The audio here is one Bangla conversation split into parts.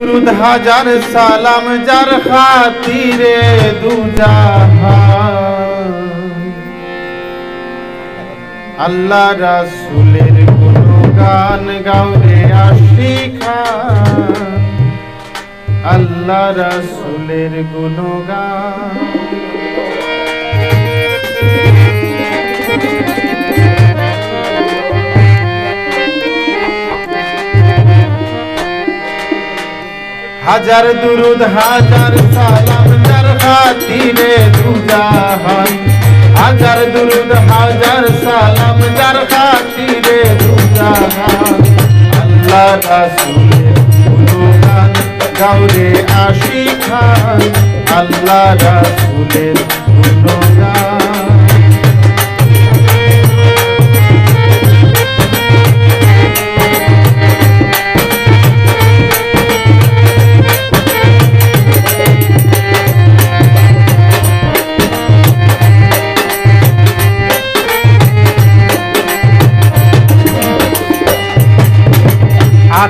দুরুদ হাজার সালাম যার খাতিরে দুজাহান। আল্লাহ রাসুলের কোন গান গাউরে আশিখা আল্লাহ রাসূলের গুণগান হাজার দুরুদ, হাজার সালাম, যার খাতিরে দুজাহান হাজার দুরুদ, হাজার সালাম, যার খাতিরে দুজাহান আল্লাহ রাসূলের গুণগান গাওরে আশিখান আল্লাহ রাসূলের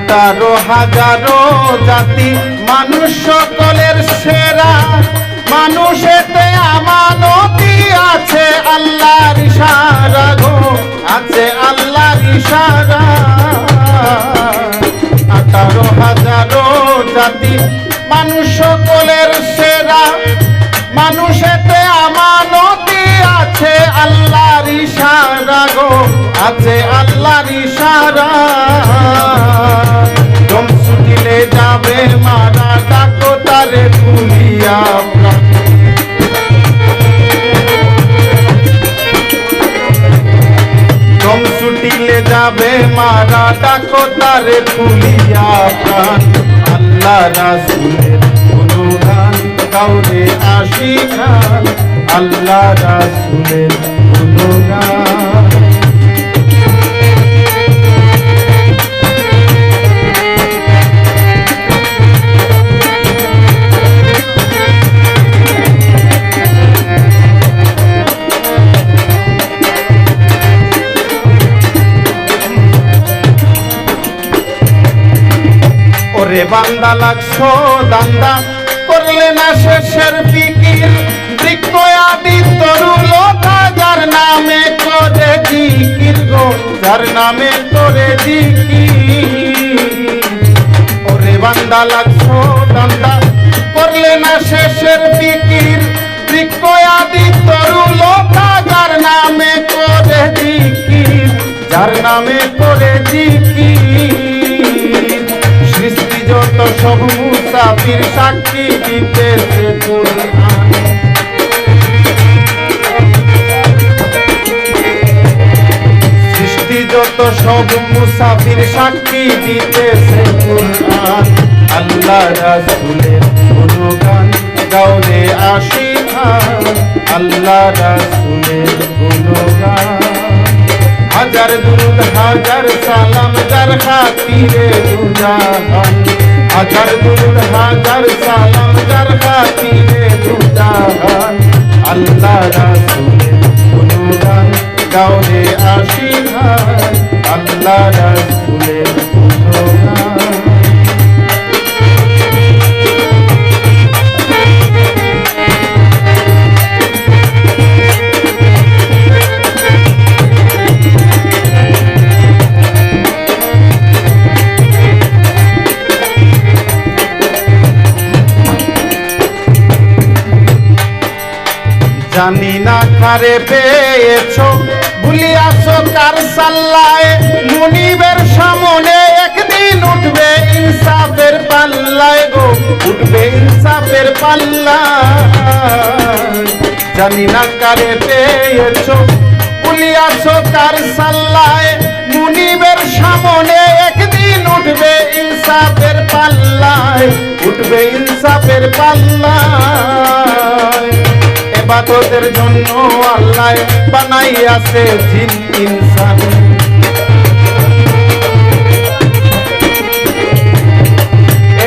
আঠারো হাজারো জাতি, মানুষ সকলের সেরা। মানুষেতে আমানতি আছে, আল্লাহর ইশারা গো, আছে আল্লাহর ইশারা। আঠারো হাজারো জাতি, মানুষ সকলের সেরা। মানুষেতে আমানতি আছে, আল্লাহর ইশারা গো, আছে আল্লাহর ইশারা। যাবে মারা, ডাকো তারে ফুলিয়া প্রাণ। আল্লাহ রাসুলের গুণগান কাউরে আশি খান। আল্লাহ রাসুলের গুণগান ওরে বান্দা লাগছো, দান্দা। করলে না শেষের ফিকির। বৃক্ষ আদি তরুল যার নামে করে জিকির গো, যার নামে করে জিকির। ওরে বান্দা লাগছো, দান্দা। করলে না শেষের ফিকির। বৃক্ষ আদি তরুল যার নামে করে জিকির, যার নামে করে জিকির। যত সব মুসাফির সাক্ষী দিতেছে সৃষ্টি যত সব মুসাফির সাক্ষী দিতেছে কোরআন আল্লাহ রাসূলের গুণগান গাওরে আশি খান আল্লাহ রাসূলের গুণগান। হাজার দুরুদ, হাজার সালাম, যার খাতিরে দুজাহান হাজার দুরুদ হাজার সালাম যার খাতিরে দুজাহান আল্লাহ রাসূলের গুণগান আশি ভাই আল্লাহ রাসূলের জানি না কারে পেয়েছ। ভুলিয়াছো কার সাল্লায়। মুনিবের সামনে একদিন উঠবে ইনসাফের পাল্লায় গো। উঠবে ইনসাফের পাল্লা জানি না কারে পেয়েছ। ভুলিয়াছো কার সাল্লায়। মুনিবের সামনে একদিন উঠবে ইনসাফের পাল্লায়। উঠবে ইনসাফের পাল্লায়। এবাদতের জন্য আল্লাহ বানাইয়াছে জিন ইনসান।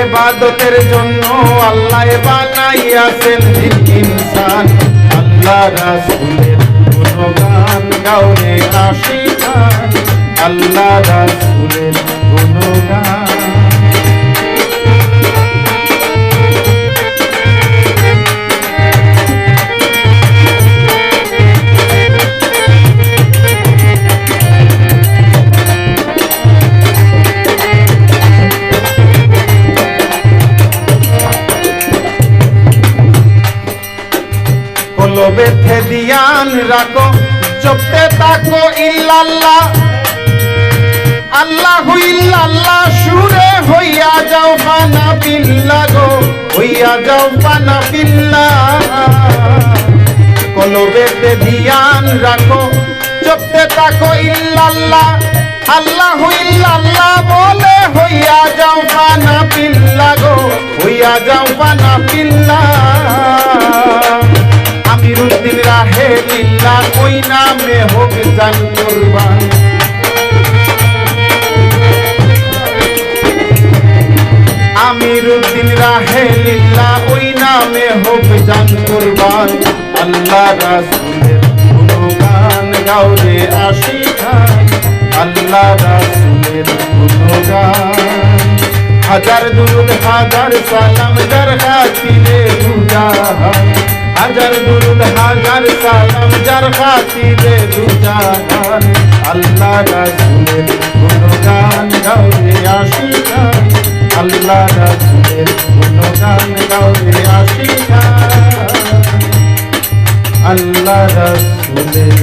ইবাদতের জন্য আল্লাহ বানাইয়াছেন জিন ইনসান। আল্লাহ রাসূলের গুণগান গাওরে আশিকান আল্লাহ রাসূলের গুণগান রাখো জপতে তাকো ইল্লাল্লাহ। আল্লাহ ইল্লাল্লাহ, সুরে হইয়া যাও পানা বিল্লা গো, হইয়া যাও পানা বিল্লা কলবেতে ধ্যান রাখো জপতে তাকো ইল্লাল্লাহ। আল্লাহ ইল্লাল্লাহ বলে, হইয়া যাও পানা বিল্লা গো, হইয়া যাও পানা বিল্লা আমিরুদ্দিন রাহে লিল্লা ওই নামে হোক জান কুরবান আমিরুদ্দিন রাহে লিল্লা ওই নামে হোক জান কুরবান আল্লাহ রাসূলের গুণগান গাও রে আশিকান আল্লাহ রাসূলের গুণগান। হাজার দুরুদ, হাজার সালাম যার খাতিরে দুজাহান। হাজার দুরুদ, হাজার সালাম, যার খাতিরে দুজাহান আল্লাহ রাসূলের গুণগান গাও রে আশিকান আল্লাহ রাসূলের গুণগান গাও রে আশিকান আল্লাহ রাসূলের